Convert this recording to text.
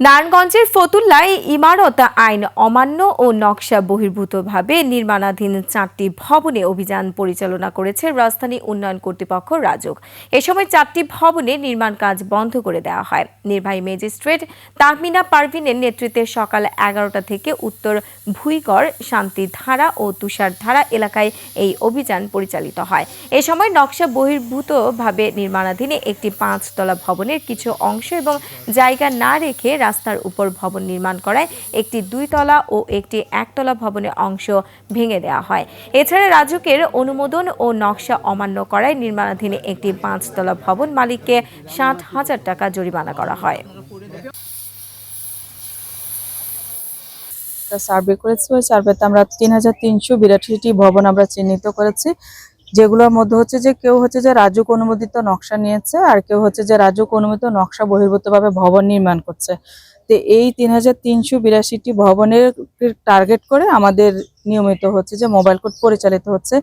নারায়ণগঞ্জের ফতুল্লায় ইমারত আইন অমান্য ও নকশা বহির্ভূতভাবে নির্মাণাধীন চারটি ভবনে অভিযান পরিচালনা করেছে রাজধানী উন্নয়ন কর্তৃপক্ষ রাজুক। এ সময় চারটি ভবনে নির্মাণ কাজ বন্ধ করে দেওয়া হয়। নির্বাহী ম্যাজিস্ট্রেট তাহমিনা পারভিনের নেতৃত্বে সকাল এগারোটা থেকে উত্তর ভুইগড়, শান্তিধারা ও তুষারধারা এলাকায় এই অভিযান পরিচালিত হয়। এ সময় নকশা বহির্ভূতভাবে নির্মাণাধীন একটি পাঁচতলা ভবনের কিছু অংশ এবং জায়গা না রেখে রাস্তার উপর ভবন নির্মাণ করায় একটি দুইতলা ও একটি একতলা ভবনের অংশ ভেঙে দেওয়া হয়। এছাড়া রাজুকের অনুমোদন ও নকশা অমান্য করায় নির্মাণাধীন একটি পাঁচতলা ভবন মালিককে ষাট হাজার টাকা জরিমানা করা হয়। সার্ভে করেছি, ওই সার্ভেতে আমরা তিন হাজার তিনশো বিরাশিটি ভবন আমরা চিহ্নিত করেছি। যেগুলোর মধ্যে হচ্ছে যে কেউ হচ্ছে যে রাজুক অনুমোদিত নকশা নিয়েছে আর কেউ হচ্ছে যে রাজুক অনুমোদিত নকশা বহির্ভূতভাবে ভবন নির্মাণ করছে। তো এই তিন হাজার তিনশো বিরাশিটি ভবনের টার্গেট করে আমাদের নিয়মিত হচ্ছে যে মোবাইল কোর্ট পরিচালিত হচ্ছে।